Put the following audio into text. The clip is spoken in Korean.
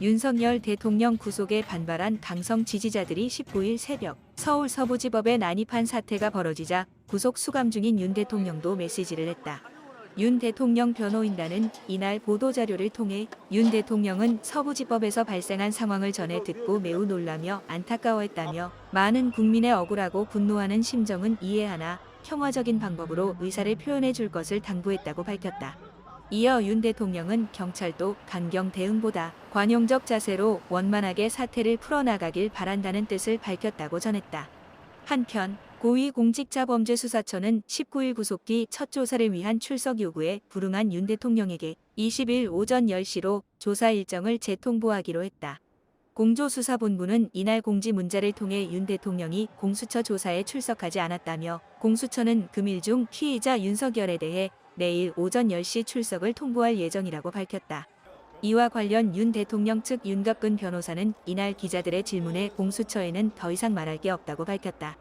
윤석열 대통령 구속에 반발한 당성 지지자들이 19일 새벽 서울 서부지법에 난입한 사태가 벌어지자 구속 수감 중인 윤 대통령도 메시지를 했다. 윤 대통령 변호인단은 이날 보도자료를 통해 윤 대통령은 서부지법에서 발생한 상황을 전해 듣고 매우 놀라며 안타까워했다며 많은 국민의 억울하고 분노하는 심정은 이해하나 평화적인 방법으로 의사를 표현해 줄 것을 당부했다고 밝혔다. 이어 윤 대통령은 경찰도 강경 대응보다 관용적 자세로 원만하게 사태를 풀어나가길 바란다는 뜻을 밝혔다고 전했다. 한편 고위공직자범죄수사처는 19일 구속 뒤 첫 조사를 위한 출석 요구에 불응한 윤 대통령에게 20일 오전 10시로 조사 일정을 재통보하기로 했다. 공조수사본부는 이날 공지 문자를 통해 윤 대통령이 공수처 조사에 출석하지 않았다며 공수처는 금일 중 피의자 윤석열에 대해 내일 오전 10시 출석을 통보할 예정이라고 밝혔다. 이와 관련 윤 대통령 측 윤갑근 변호사는 이날 기자들의 질문에 공수처에는 더 이상 말할 게 없다고 밝혔다.